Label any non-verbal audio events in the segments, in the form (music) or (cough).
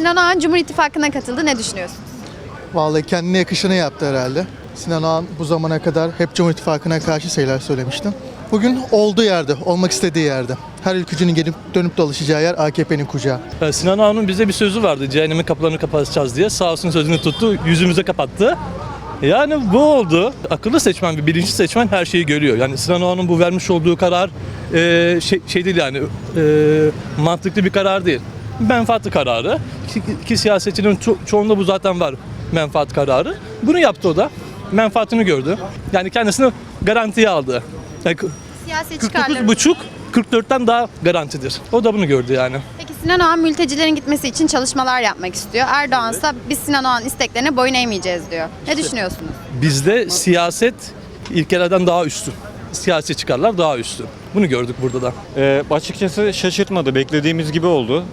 Sinan Oğan Cumhur İttifakı'na katıldı. Ne düşünüyorsunuz? Vallahi kendine yakışını yaptı herhalde. Sinan Oğan bu zamana kadar hep Cumhur İttifakı'na karşı şeyler söylemişti. Bugün olduğu yerde, olmak istediği yerde. Her ülkücünün gelip dönüp dolaşacağı yer AKP'nin kucağı. Sinan Ağa'nın bize bir sözü vardı. Cehennemin kapılarını kapatacağız diye. Sağ olsun sözünü tuttu. Yüzümüze kapattı. Yani bu oldu. Akıllı seçmen ve bilinçli seçmen her şeyi görüyor. Yani Sinan Ağa'nın bu vermiş olduğu karar e, şey, şey değil yani e, mantıklı bir karar değil. Menfaatli kararı. Ki, ki siyasetçinin ço- çoğunda bu zaten var menfaat kararı. Bunu yaptı o da. Menfaatini gördü. Yani kendisini garantiye aldı. Yani Siyasi çıkarları. 49,5 44'ten daha garantidir. O da bunu gördü yani. Peki Sinan Oğan mültecilerin gitmesi için çalışmalar yapmak istiyor. Erdoğan ise biz Sinan Oğan isteklerine boyun eğmeyeceğiz diyor. Ne düşünüyorsunuz? Bizde siyaset ilkelerden daha üstün. Siyasi çıkarlar daha üstün. Bunu gördük burada da. Ee, açıkçası şaşırtmadı. Beklediğimiz gibi oldu.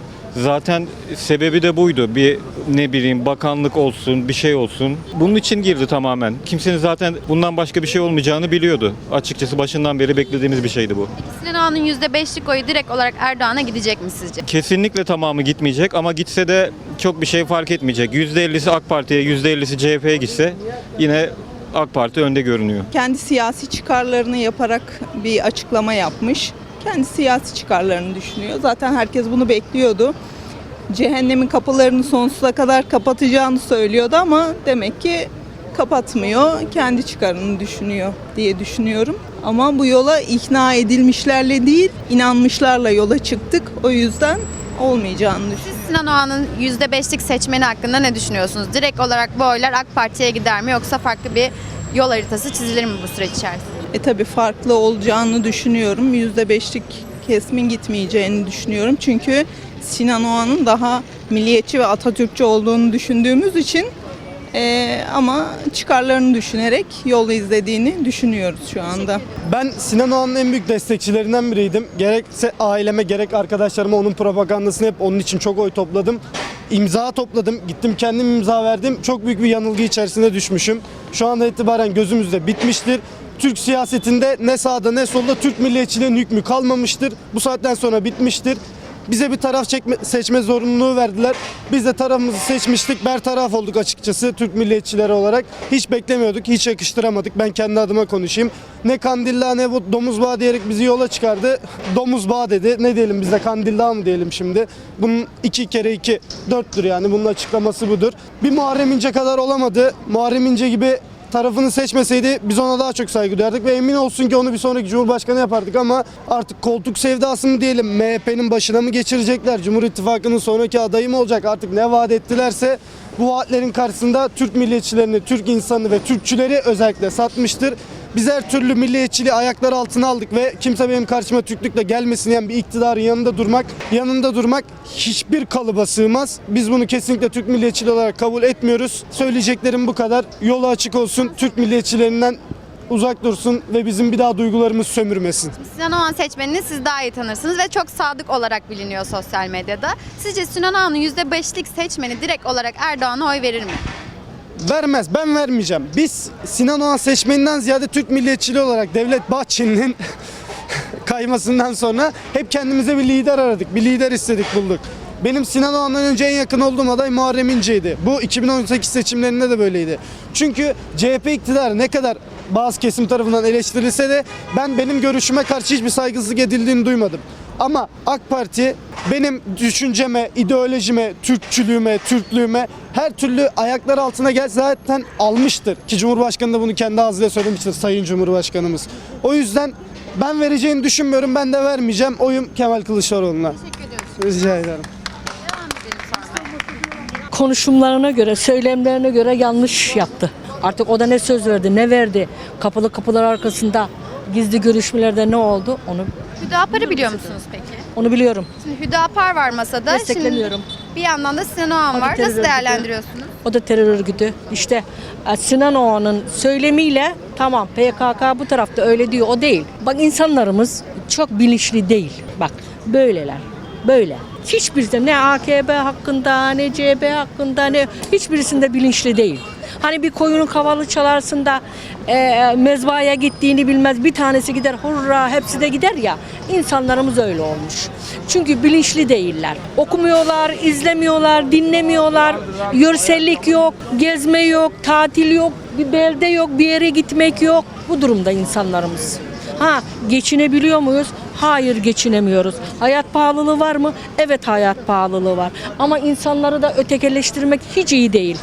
Zaten sebebi de buydu. Bir ne bileyim bakanlık olsun, bir şey olsun. Bunun için girdi tamamen. Kimsenin zaten bundan başka bir şey olmayacağını biliyordu. Açıkçası başından beri beklediğimiz bir şeydi bu. Sinan Oğan'ın %5'lik oyu direkt olarak Erdoğan'a gidecek mi sizce? Kesinlikle tamamı gitmeyecek ama gitse de çok bir şey fark etmeyecek. %50'si AK Parti'ye, %50'si CHP'ye gitse yine AK Parti önde görünüyor. kendi siyasi çıkarlarını yaparak bir açıklama yapmış. Kendi siyasi çıkarlarını düşünüyor. Zaten herkes bunu bekliyordu. Cehennemin kapılarını sonsuza kadar kapatacağını söylüyordu ama demek ki kapatmıyor. Kendi çıkarını düşünüyor diye düşünüyorum. Ama bu yola ikna edilmişlerle değil, inanmışlarla yola çıktık. O yüzden olmayacağını düşünüyorum. Siz Sinan Oğan'ın %5'lik seçmeni hakkında ne düşünüyorsunuz? Direkt olarak bu oylar AK Parti'ye gider mi yoksa farklı bir yol haritası çizilir mi bu süreç içerisinde? E tabii farklı olacağını düşünüyorum. %5'lik kesimin gitmeyeceğini düşünüyorum. Çünkü Sinan Oğan'ın daha milliyetçi ve Atatürkçü olduğunu düşündüğümüz için e, ama çıkarlarını düşünerek yolu izlediğini düşünüyoruz şu anda. Ben Sinan Oğan'ın en büyük destekçilerinden biriydim. Gerekse aileme gerek arkadaşlarıma onun propagandasını hep onun için çok oy topladım. İmza topladım. Gittim kendim imza verdim. Çok büyük bir yanılgı içerisine düşmüşüm. Şu anda itibaren gözümüzde bitmiştir. Türk siyasetinde ne sağda ne solda Türk milliyetçiliğinin hükmü kalmamıştır. Bu saatten sonra bitmiştir. Bize bir taraf çekme, seçme zorunluluğu verdiler. Biz de tarafımızı seçmiştik. Bertaraf olduk açıkçası Türk milliyetçileri olarak. Hiç beklemiyorduk, hiç yakıştıramadık. Ben kendi adıma konuşayım. Ne Kandillah ne bu domuz bağı diyerek bizi yola çıkardı. (laughs) Domuz bağı dedi. Ne diyelim biz de Kandillah mı diyelim şimdi. Bunun iki kere iki dörttür yani. Bunun açıklaması budur. Bir Muharrem İnce kadar olamadı. Muharrem İnce gibi tarafını seçmeseydi biz ona daha çok saygı duyardık ve emin olsun ki onu bir sonraki Cumhurbaşkanı yapardık ama artık koltuk sevdası mı diyelim MHP'nin başına mı geçirecekler Cumhur İttifakı'nın sonraki adayı mı olacak artık ne vaat ettilerse bu vaatlerin karşısında Türk milliyetçilerini, Türk insanı ve Türkçüleri özellikle satmıştır. Biz her türlü milliyetçiliği ayaklar altına aldık ve kimse benim karşıma Türklükle gelmesin diyen bir iktidarın yanında durmak, yanında durmak hiçbir kalıba sığmaz. Biz bunu kesinlikle Türk milliyetçiliği olarak kabul etmiyoruz. Söyleyeceklerim bu kadar. Yolu açık olsun. Türk milliyetçilerinden uzak dursun ve bizim bir daha duygularımız sömürmesin. Sinan Oğan seçmenini siz daha iyi tanırsınız ve çok sadık olarak biliniyor sosyal medyada. Sizce Sinan Oğan'ın %5'lik seçmeni direkt olarak Erdoğan'a oy verir mi? Vermez. Ben vermeyeceğim. Biz Sinan Oğan seçmeninden ziyade Türk milliyetçiliği olarak Devlet Bahçeli'nin (laughs) kaymasından sonra hep kendimize bir lider aradık. Bir lider istedik bulduk. Benim Sinan Oğan'dan önce en yakın olduğum aday Muharrem İnce'ydi. Bu 2018 seçimlerinde de böyleydi. Çünkü CHP iktidarı ne kadar bazı kesim tarafından eleştirilse de ben benim görüşüme karşı hiçbir saygısızlık edildiğini duymadım. Ama AK Parti benim düşünceme, ideolojime, Türkçülüğüme, Türklüğüme her türlü ayaklar altına gel zaten almıştır. Ki Cumhurbaşkanı da bunu kendi ağzıyla söylemiştir Sayın Cumhurbaşkanımız. O yüzden ben vereceğini düşünmüyorum. Ben de vermeyeceğim. Oyum Kemal Kılıçdaroğlu'na. Teşekkür ediyoruz. Rica ederim. Konuşumlarına göre, söylemlerine göre yanlış yaptı. Artık o da ne söz verdi, ne verdi? Kapalı kapılar arkasında gizli görüşmelerde ne oldu? Onu Hüdapar'ı biliyor musunuz peki? onu biliyorum. Şimdi Hüdapar var masada. Desteklemiyorum. Şimdi bir yandan da Sinan Oğan var. terör Nasıl örgütü. değerlendiriyorsunuz? O da terör örgütü. İşte e, Sinan Oğan'ın söylemiyle tamam PKK bu tarafta öyle diyor. O değil. Bak insanlarımız çok bilinçli değil. Bak böyleler. Böyle. Hiçbirisi ne AKP hakkında ne CHP hakkında ne hiçbirisinde bilinçli değil. Hani bir koyunun kavalı çalarsın da e, mezbahaya gittiğini bilmez. Bir tanesi gider hurra hepsi de gider ya. İnsanlarımız öyle olmuş. Çünkü bilinçli değiller. Okumuyorlar, izlemiyorlar, dinlemiyorlar. Yörsellik yok, gezme yok, tatil yok, bir belde yok, bir yere gitmek yok. Bu durumda insanlarımız. Ha geçinebiliyor muyuz? Hayır geçinemiyoruz. Hayat pahalılığı var mı? Evet hayat pahalılığı var. Ama insanları da ötekileştirmek hiç iyi değil.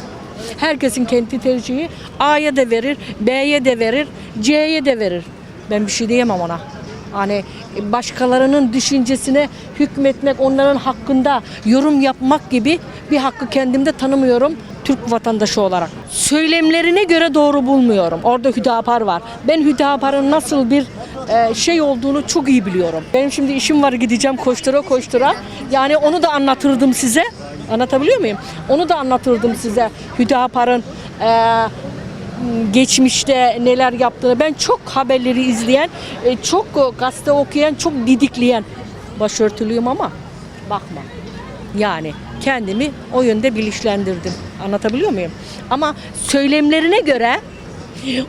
Herkesin kendi tercihi A'ya da verir, B'ye de verir, C'ye de verir. Ben bir şey diyemem ona. Hani başkalarının düşüncesine hükmetmek, onların hakkında yorum yapmak gibi bir hakkı kendimde tanımıyorum Türk vatandaşı olarak. Söylemlerine göre doğru bulmuyorum. Orada Hüdapar var. Ben Hüdapar'ın nasıl bir e, şey olduğunu çok iyi biliyorum. Benim şimdi işim var gideceğim koştura koştura. Yani onu da anlatırdım size. Anlatabiliyor muyum? Onu da anlatırdım size. Hüdapar'ın e, geçmişte neler yaptığını ben çok haberleri izleyen, e, çok gazete okuyan, çok didikleyen başörtülüyüm ama bakma. Yani kendimi o yönde bilinçlendirdim. Anlatabiliyor muyum? Ama söylemlerine göre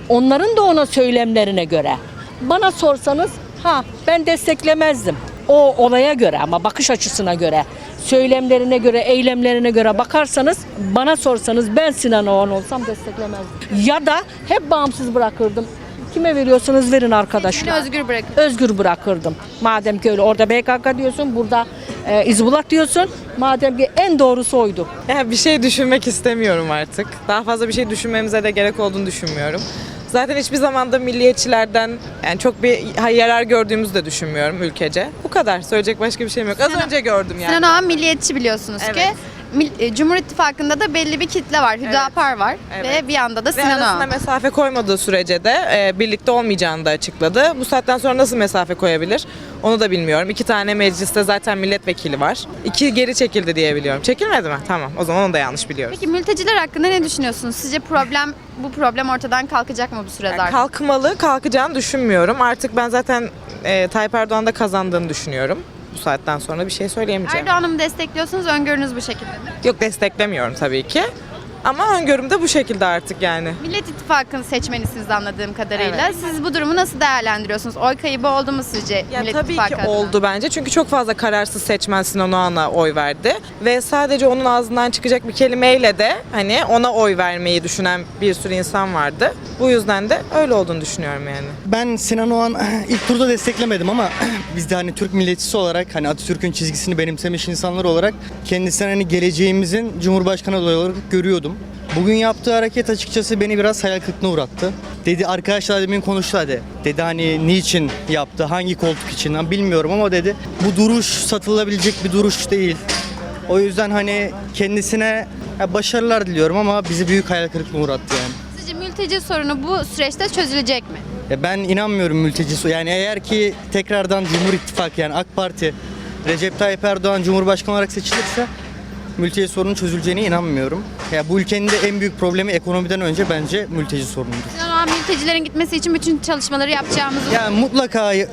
onların da ona söylemlerine göre bana sorsanız ha ben desteklemezdim. O olaya göre ama bakış açısına göre söylemlerine göre, eylemlerine göre bakarsanız bana sorsanız ben Sinan Oğan olsam desteklemezdim. Ya da hep bağımsız bırakırdım. Kime veriyorsanız verin arkadaşlar. özgür bırakın. Özgür bırakırdım. Madem ki öyle orada PKK diyorsun, burada e, İzbulat diyorsun. Madem ki en doğrusu oydu. Ya bir şey düşünmek istemiyorum artık. Daha fazla bir şey düşünmemize de gerek olduğunu düşünmüyorum. Zaten hiçbir zamanda milliyetçilerden yani çok bir yarar gördüğümüzü de düşünmüyorum ülkece. Bu kadar. Söyleyecek başka bir şeyim yok. Az Sinan- önce gördüm yani. Sinan Oğan milliyetçi biliyorsunuz ki. Evet. E, Cumhur İttifakı'nda da belli bir kitle var. Hüdapar var Evet. ve bir yanda da Sinan Oğan. mesafe koymadığı sürece de e, birlikte olmayacağını da açıkladı. Bu saatten sonra nasıl mesafe koyabilir? Onu da bilmiyorum. İki tane mecliste zaten milletvekili var. İki geri çekildi diye biliyorum. Çekilmedi mi? Tamam. O zaman onu da yanlış biliyoruz. Peki mülteciler hakkında ne düşünüyorsunuz? Sizce problem bu problem ortadan kalkacak mı bu süre Yani zarfında? kalkmalı, kalkacağını düşünmüyorum. Artık ben zaten e, Tayyip Erdoğan da kazandığını düşünüyorum. Bu saatten sonra bir şey söyleyemeyeceğim. Erdoğan'ı mı destekliyorsunuz? Öngörünüz bu şekilde mi? Yok desteklemiyorum tabii ki. Ama öngörüm de bu şekilde artık yani. Millet İttifakı'nın seçmenisiniz anladığım kadarıyla. Evet. Siz bu durumu nasıl değerlendiriyorsunuz? Oy kaybı oldu mu sizce Ya Millet tabii İttifakı ki adına? oldu bence. Çünkü çok fazla kararsız seçmen Sinan Oğan'a oy verdi. Ve sadece onun ağzından çıkacak bir kelimeyle de hani ona oy vermeyi düşünen bir sürü insan vardı. Bu yüzden de öyle olduğunu düşünüyorum yani. Ben Sinan Oğan (clears throat) ilk turda desteklemedim ama (clears throat) biz de hani Türk milletçisi olarak hani Atatürk'ün çizgisini benimsemiş insanlar olarak kendisini hani geleceğimizin Cumhurbaşkanı adayı olarak görüyordum. Bugün yaptığı hareket açıkçası beni biraz hayal kırıklığına uğrattı. Dedi arkadaşlar demin konuştu hadi. Dedi hani niçin yaptı, hangi koltuk için lan bilmiyorum ama dedi bu duruş satılabilecek bir duruş değil. O yüzden hani kendisine başarılar diliyorum ama bizi büyük hayal kırıklığına uğrattı yani. Sizce mülteci sorunu bu süreçte çözülecek mi? Ya ben inanmıyorum mülteci yani eğer ki tekrardan Cumhur İttifakı yani AK Parti Recep Tayyip Erdoğan Cumhurbaşkanı olarak seçilirse mülteci sorunun çözüleceğine inanmıyorum. Ya bu ülkenin de en büyük problemi ekonomiden önce bence mülteci sorunudur. Sinan Oğan mültecilerin gitmesi için bütün çalışmaları yapacağımızı Ya mutlaka e,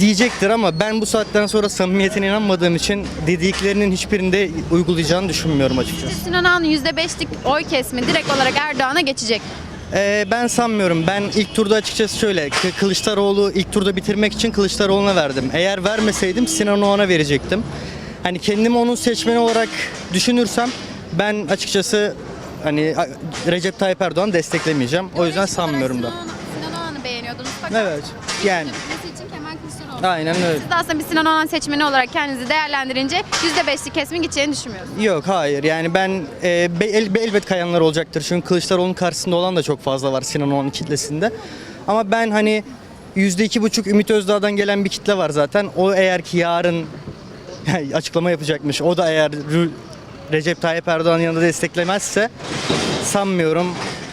diyecektir ama ben bu saatten sonra samimiyetine inanmadığım için dediklerinin hiçbirinde uygulayacağını düşünmüyorum açıkçası. Sinan Oğan'ın %5'lik oy kesimi direkt olarak Erdoğan'a geçecek. Ee, ben sanmıyorum. Ben ilk turda açıkçası şöyle K- Kılıçdaroğlu ilk turda bitirmek için Kılıçdaroğlu'na verdim. Eğer vermeseydim Sinan Oğan'a verecektim. Hani kendimi onun seçmeni olarak düşünürsem ben açıkçası hani Recep Tayyip Erdoğan desteklemeyeceğim. O yüzden sanmıyorum da. Sinan Oğan- Sinan Oğan'ı beğeniyordunuz fakat Evet. Yani gitmesi için Kemal Kılıçdaroğlu. aynen öyle. Siz de aslında bir Sinan Oğan seçmeni olarak kendinizi değerlendirince %5'lik kesimin gideceğini düşünmüyorsunuz. Yok hayır yani ben e, be- el, elbet kayanlar olacaktır. Çünkü Kılıçdaroğlu'nun karşısında olan da çok fazla var Sinan Oğan'ın kitlesinde. Ama ben hani yüzde iki buçuk Ümit Özdağ'dan gelen bir kitle var zaten. O eğer ki yarın (laughs) açıklama yapacakmış. O da eğer Recep Tayyip Erdoğan'ın yanında desteklemezse sanmıyorum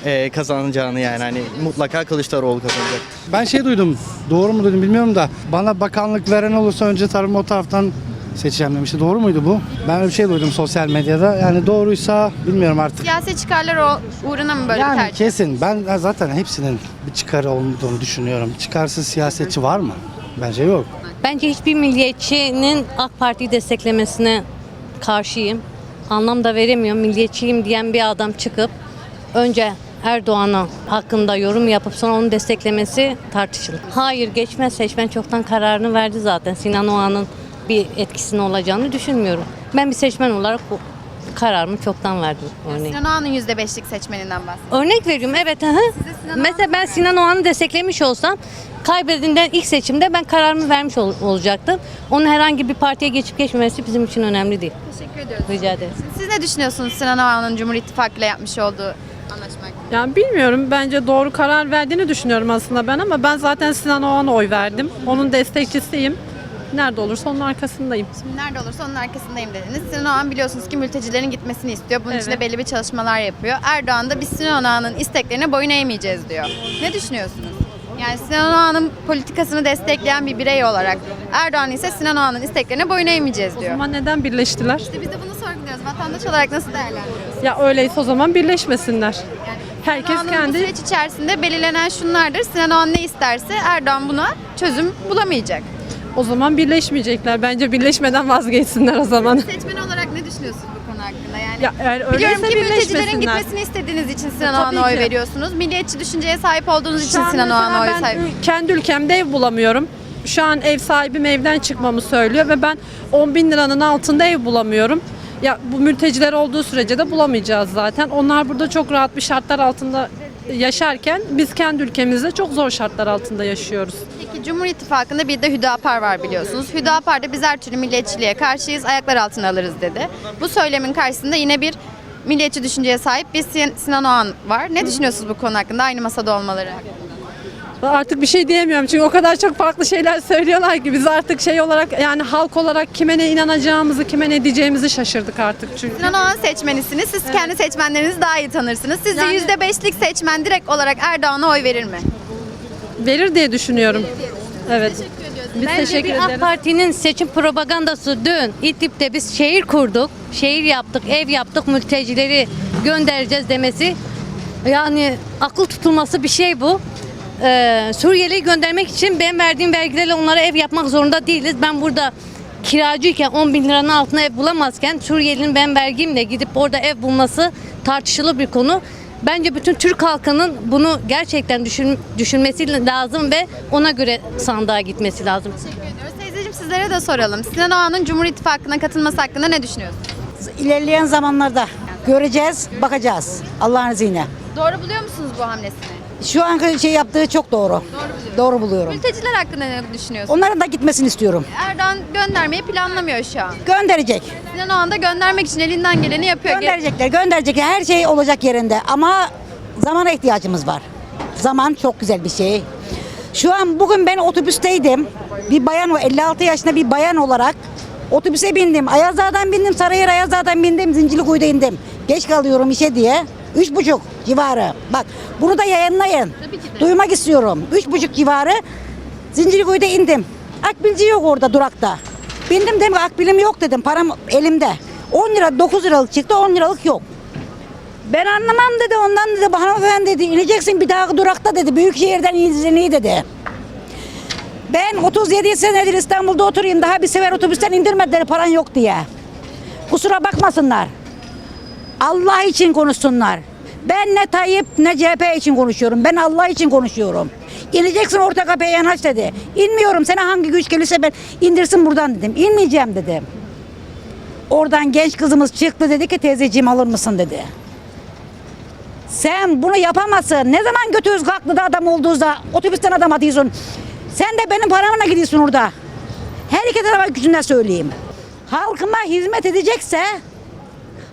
e, kazanacağını yani hani mutlaka Kılıçdaroğlu kazanacak. Ben şey duydum, doğru mu duydum bilmiyorum da bana bakanlık veren olursa önce tarım o taraftan seçeceğim demişti. Doğru muydu bu? Ben öyle bir şey duydum sosyal medyada. Yani doğruysa bilmiyorum artık. Siyasi çıkarlar o uğruna mı böyle Yani tercih? kesin. Ben zaten hepsinin bir çıkarı olduğunu düşünüyorum. Çıkarsız siyasetçi var mı? Bence yok. Bence hiçbir milliyetçinin AK Parti'yi desteklemesine karşıyım. Anlam da veremiyorum. Milliyetçiyim diyen bir adam çıkıp önce Erdoğan'a hakkında yorum yapıp sonra onu desteklemesi tartışılır. Hayır geçmez seçmen çoktan kararını verdi zaten. Sinan Oğan'ın bir etkisinin olacağını düşünmüyorum. Ben bir seçmen olarak kararımı çoktan verdim örneğin. Sinan Oğan'ın %5'lik seçmeninden bahsediyorum. Örnek veriyorum evet. Hı. Sinan Mesela ben Sinan Oğan'ı desteklemiş olsam kaybediğinden ilk seçimde ben kararımı vermiş ol- olacaktım. Onun herhangi bir partiye geçip geçmemesi bizim için önemli değil. Teşekkür ediyoruz. Rica ederim. Siz ne düşünüyorsunuz Sinan Oğan'ın Cumhur İttifakı ile yapmış olduğu anlaşma hakkında? Yani bilmiyorum. Bence doğru karar verdiğini düşünüyorum aslında ben ama ben zaten Sinan Oğan'a oy verdim. Onun destekçisiyim. Nerede olursa onun arkasındayım. Şimdi nerede olursa onun arkasındayım dediniz. Sinan Oğan biliyorsunuz ki mültecilerin gitmesini istiyor. Bunun için de Evet. belli bir çalışmalar yapıyor. Erdoğan da biz Sinan Oğan'ın isteklerine boyun eğmeyeceğiz diyor. Ne düşünüyorsunuz? Yani Sinan Oğan'ın politikasını destekleyen bir birey olarak Erdoğan ise Sinan Oğan'ın isteklerine boyun eğmeyeceğiz O diyor. zaman neden birleştiler? İşte biz de bunu sorguluyoruz. Vatandaş olarak nasıl değerlendiriyoruz? Ya öyleyse o zaman birleşmesinler. Herkes Sinan Oğan'ın bu kendi süreç içerisinde belirlenen şunlardır. Sinan Oğan ne isterse Erdoğan buna çözüm bulamayacak. O zaman birleşmeyecekler. Bence birleşmeden vazgeçsinler o zaman. Seçmen olarak ne düşünüyorsunuz bu konu hakkında? Yani Ya eğer Biliyorum ki mültecilerin gitmesini istediğiniz için Sinan Oğan'a oy ki. veriyorsunuz. Milliyetçi düşünceye sahip olduğunuz Şu için an Sinan Oğan'a oy sahip. kendi ülkemde ev bulamıyorum. Şu an ev sahibim evden çıkmamı söylüyor ve ben 10 bin liranın altında ev bulamıyorum. Ya bu mülteciler olduğu sürece de bulamayacağız zaten. Onlar burada çok rahat bir şartlar altında yaşarken biz kendi ülkemizde çok zor şartlar altında yaşıyoruz. Peki Cumhur İttifakı'nda bir de Hüdapar var biliyorsunuz. Hüdapar da biz her türlü milliyetçiliğe karşıyız, ayaklar altına alırız dedi. Bu söylemin karşısında yine bir milliyetçi düşünceye sahip bir Sin- Sinan Oğan var. Ne düşünüyorsunuz bu konu hakkında? Aynı masada olmaları hakkında. Artık bir şey diyemiyorum çünkü o kadar çok farklı şeyler söylüyorlar ki biz artık şey olarak yani halk olarak kime ne inanacağımızı, kime ne diyeceğimizi şaşırdık artık çünkü. Sinan Oğan seçmenisiniz. Siz kendi seçmenlerinizi daha iyi tanırsınız. Sizce Yani- %5'lik seçmen direkt olarak Erdoğan'a oy verir mi? Verir diye düşünüyorum. Evet. Biz Bence teşekkür bir ederiz. AK Parti'nin seçim propagandası dün İdlib'de biz şehir kurduk, şehir yaptık, ev yaptık, mültecileri göndereceğiz demesi yani akıl tutulması bir şey bu. Ee, Suriyeli'yi göndermek için ben verdiğim vergilerle onlara ev yapmak zorunda değiliz. Ben burada kiracıyken 10 bin liranın altına ev bulamazken Suriyelinin ben vergimle gidip orada ev bulması tartışılı bir konu. Bence bütün Türk halkının bunu gerçekten düşün, düşünmesi lazım ve ona göre sandığa gitmesi lazım. Teşekkür ediyoruz. Teyzeciğim sizlere de soralım. Sinan Oğan'ın Cumhur İttifakı'na katılması hakkında ne düşünüyorsunuz? İlerleyen zamanlarda göreceğiz, bakacağız Allah'ın izniyle. Doğru buluyor musunuz bu hamlesini? Şu an şey yaptığı çok doğru. Doğru buluyorum. Mülteciler hakkında ne düşünüyorsunuz? Onların da gitmesini istiyorum. Erdoğan göndermeyi planlamıyor şu an. Gönderecek. Sinan Oğan da göndermek için elinden geleni yapıyor. Gönderecekler, gönderecekler. Her şey olacak yerinde ama zamana ihtiyacımız var. Zaman çok güzel bir şey. Şu an bugün ben otobüsteydim. Bir bayan o 56 yaşında bir bayan olarak otobüse bindim. Ayazağa'dan bindim, Sarıyer Ayazağa'dan bindim, Zincirlikuyu'da indim. Geç kalıyorum işe diye. Üç buçuk civarı. Bak bunu da yayınlayın. Duymak istiyorum. Üç buçuk civarı Zincirlikuyu'da indim. Akbilci yok orada durakta. Bindim dedim akbilim yok dedim. Param elimde. 10 lira 9 liralık çıktı 10 liralık yok. Ben anlamam dedi ondan dedi hanımefendi dedi ineceksin bir daha durakta dedi. Büyükşehir'den iyi dedi. Ben 37 senedir İstanbul'da oturayım daha bir sefer otobüsten indirmediler paran yok diye. Kusura bakmasınlar. Allah için konuşsunlar. Ben ne Tayyip ne CHP için konuşuyorum. Ben Allah için konuşuyorum. İneceksin orta kapıya yanaş dedi. İnmiyorum sana hangi güç gelirse ben indirsin buradan dedim. İnmeyeceğim dedim. Oradan genç kızımız çıktı dedi ki teyzeciğim alır mısın dedi. Sen bunu yapamazsın. Ne zaman götürüyoruz kalktı da adam olduğunda otobüsten adam atıyorsun. Sen de benim paramla gidiyorsun orada. Her iki tarafa gücünden söyleyeyim. Halkıma hizmet edecekse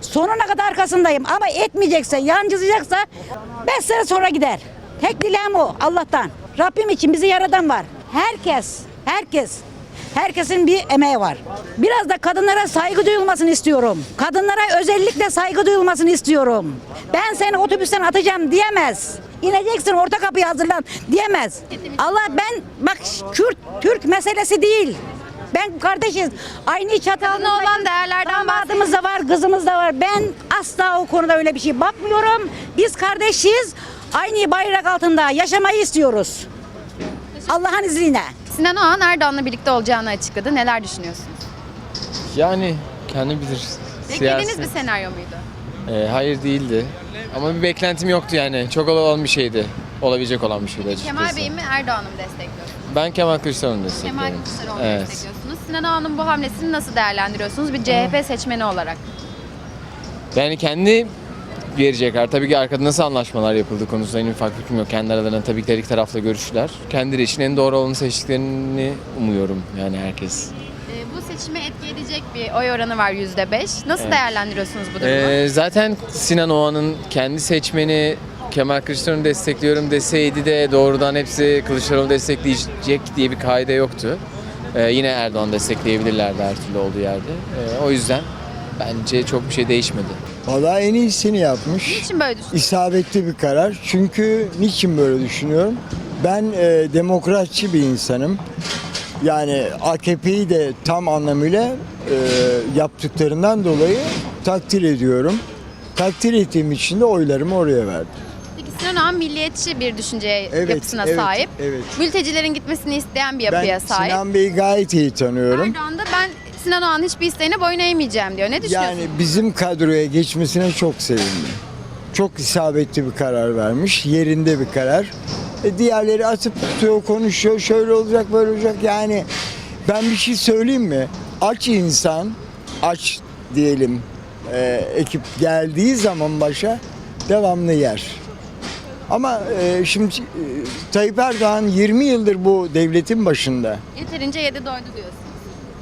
sonuna kadar arkasındayım. Ama etmeyecekse, yancılayacaksa 5 sene sonra gider. Tek dileğim o Allah'tan. Rabbim için bizi yaradan var. Herkes, herkes Herkesin bir emeği var. Biraz da kadınlara saygı duyulmasını istiyorum. Kadınlara özellikle saygı duyulmasını istiyorum. Ben seni otobüsten atacağım diyemez. İneceksin orta kapıya hazırlan diyemez. Allah ben bak Kürt Türk meselesi değil. Ben kardeşiz. Aynı çatı altında olan değerlerden damadımız da var, kızımız da var. Ben asla o konuda öyle bir şey bakmıyorum. Biz kardeşiz. Aynı bayrak altında yaşamayı istiyoruz. Allah'ın izniyle. Sinan Oğan Erdoğan'la birlikte olacağını açıkladı. Neler düşünüyorsunuz? Yani kendi bilir. Beklediğiniz bir senaryo muydu? Ee, hayır değildi. Ama bir beklentim yoktu yani. Çok olan bir şeydi. Olabilecek olan bir şeydi açıkçası. Kemal Bey mi Erdoğan'ı mı destekliyorsunuz? Ben Kemal Kılıçdaroğlu'nu destekliyorum. Kemal Kılıçdaroğlu'nu Evet. destekliyorsunuz. Sinan Oğan'ın bu hamlesini nasıl değerlendiriyorsunuz bir CHP seçmeni olarak? Yani kendi verecekler. Tabii ki arkada nasıl anlaşmalar yapıldı konusunda en ufak fikrim yok. Kendi aralarında tabii ki her iki tarafla görüştüler. Kendileri için en doğru olanı seçtiklerini umuyorum yani herkes. Ee, bu seçime etki edecek bir oy oranı var %5. Nasıl Evet. değerlendiriyorsunuz bu durumu? Ee, zaten Sinan Oğan'ın kendi seçmeni Kemal Kılıçdaroğlu'nu destekliyorum deseydi de doğrudan hepsi Kılıçdaroğlu destekleyecek diye bir kaide yoktu. Ee, yine Erdoğan destekleyebilirlerdi her türlü olduğu yerde. Ee, o yüzden bence çok bir şey değişmedi. Valla en iyisini yapmış. Niçin böyle düşünüyorsunuz? İsabetli bir karar. Çünkü niçin böyle düşünüyorum? Ben e, demokratçı bir insanım. Yani AKP'yi de tam anlamıyla e, yaptıklarından dolayı takdir ediyorum. Takdir ettiğim için de oylarımı oraya verdim. Oğan milliyetçi bir düşünce Evet, yapısına evet, sahip. evet. Mültecilerin gitmesini isteyen bir Ben yapıya sahip. Sinan Bey'i gayet iyi tanıyorum. Erdoğan da ben Sinan Oğan'ın hiçbir isteğine boyun eğmeyeceğim diyor. Ne düşünüyorsunuz? Yani bizim kadroya geçmesine çok sevindim. Çok isabetli bir karar vermiş. Yerinde bir karar. E, diğerleri atıp tutuyor, konuşuyor. Şöyle olacak, böyle olacak. Yani ben bir şey söyleyeyim mi? Aç insan, aç diyelim e, ekip geldiği zaman başa devamlı yer. Ama e, şimdi e, Tayyip Erdoğan 20 yıldır bu devletin başında. Yeterince yedi doydu diyorsun.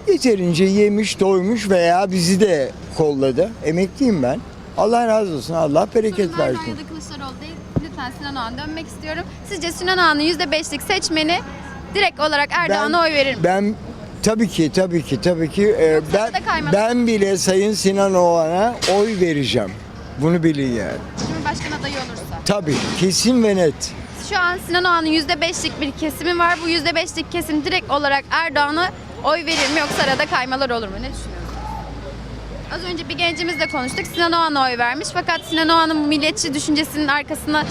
Yeterince yemiş, doymuş veya bizi de kolladı. Emekliyim ben. Allah razı olsun. Allah bereket Sorun Erdoğan versin. ya da Kılıçdaroğlu değil. Lütfen Sinan Oğan dönmek istiyorum. Sizce Sinan Oğan'ın %5'lik seçmeni direkt olarak Erdoğan'a oy verir mi? Ben tabii ki tabii ki tabii ki e, ben da kaymadı. ben bile Sayın Sinan Oğan'a oy vereceğim. Bunu bilin yani. Cumhurbaşkanı adayı olursa. Tabii kesin ve net. Şu an Sinan Oğan'ın %5'lik bir kesimi var. Bu %5'lik kesim direkt olarak Erdoğan'a oy verir mi yoksa arada kaymalar olur mu? Ne düşünüyorsunuz? Az önce bir gencimizle konuştuk. Sinan Oğan'a oy vermiş fakat Sinan Oğan'ın milliyetçi düşüncesinin arkasına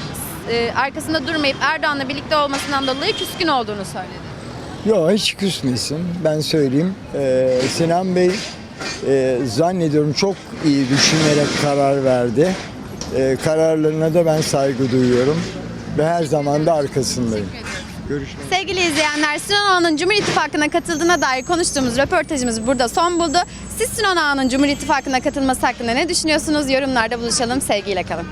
e, arkasında durmayıp Erdoğan'la birlikte olmasından dolayı küskün olduğunu söyledi. Yok hiç küsmesin. Ben söyleyeyim. Ee, Sinan Bey e, zannediyorum çok iyi düşünerek karar verdi. Ee, kararlarına da ben saygı duyuyorum. Ve her zaman da arkasındayım. Görüşmek Sevgili izleyenler Sinan Oğan'ın Cumhur İttifakı'na katıldığına dair konuştuğumuz röportajımız burada son buldu. Siz Sinan Oğan'ın Cumhur İttifakı'na katılması hakkında ne düşünüyorsunuz? Yorumlarda buluşalım. Sevgiyle kalın.